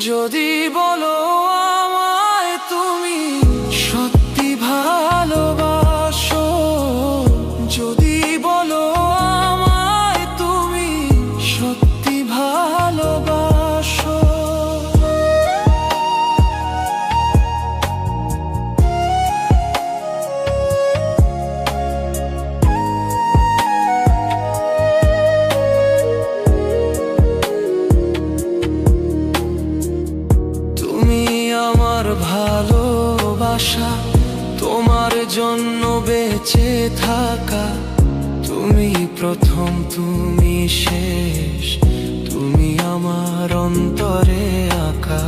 যদি বলো তোমার ভালোবাসা তোমার জন্য বেঁচে থাকা। তুমি প্রথম তুমি শেষ তুমি আমার অন্তরে আকা।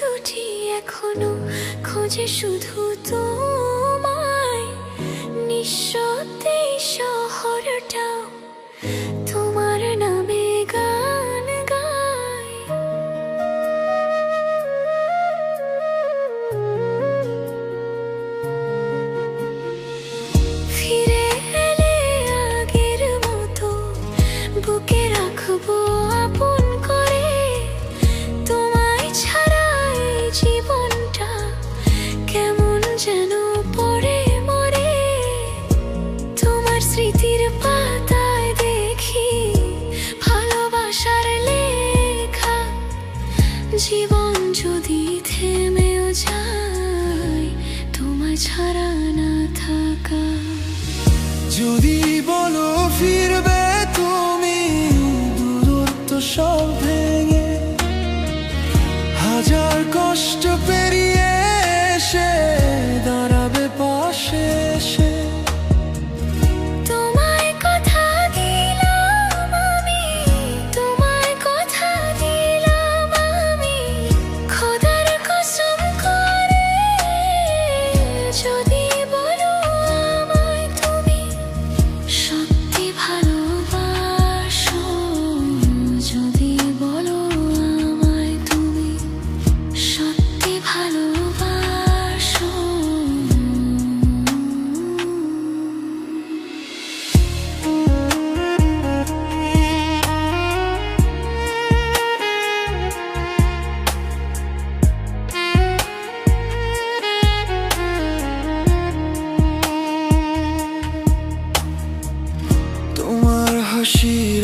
দুটি এখনও খোঁজে শুধু তোমায় নিঃসত্যেই শহরটাও supposed to be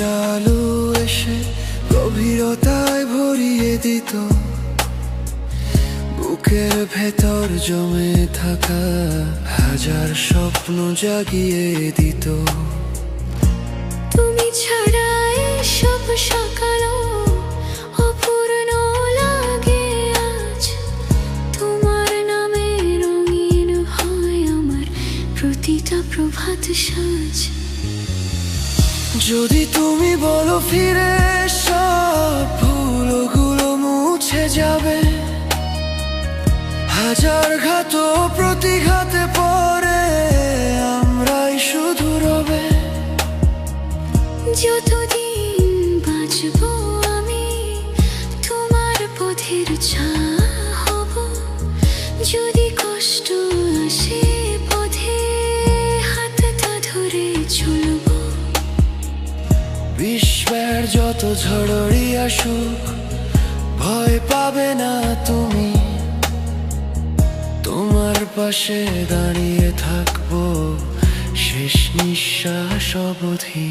আলো এসে গভীরতায় ভরিয়ে দিত। বুকের ভেতর জমে থাকা হাজার স্বপ্ন জাগিয়ে দিত। ফিরে সব ভুলগুলো মুছে যাবে। হাজার ঘাত প্রতিঘাতে পরে আমরাই শুধু রবে। যতদিন বাঁচব আমি তোমার পথের ছা আসুক ভয় পাবে না তুমি। তোমার পাশে দাঁড়িয়ে থাকব শেষ নিঃশ্বাস অবধি।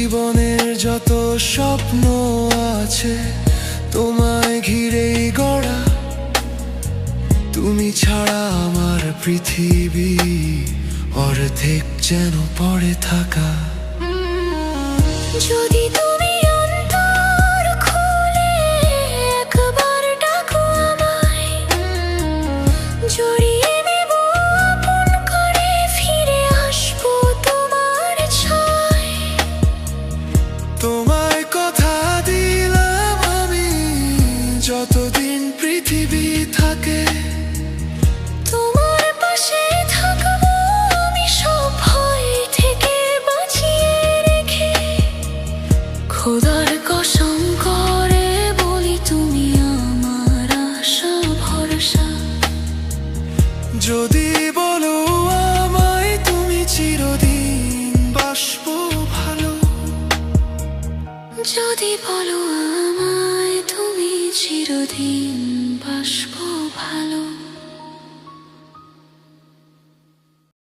জীবনের যত স্বপ্ন আছে, তোমায় ঘিরে গড়া। তুমি ছাড়া আমার পৃথিবী অর্ধেক যেন পড়ে থাকা।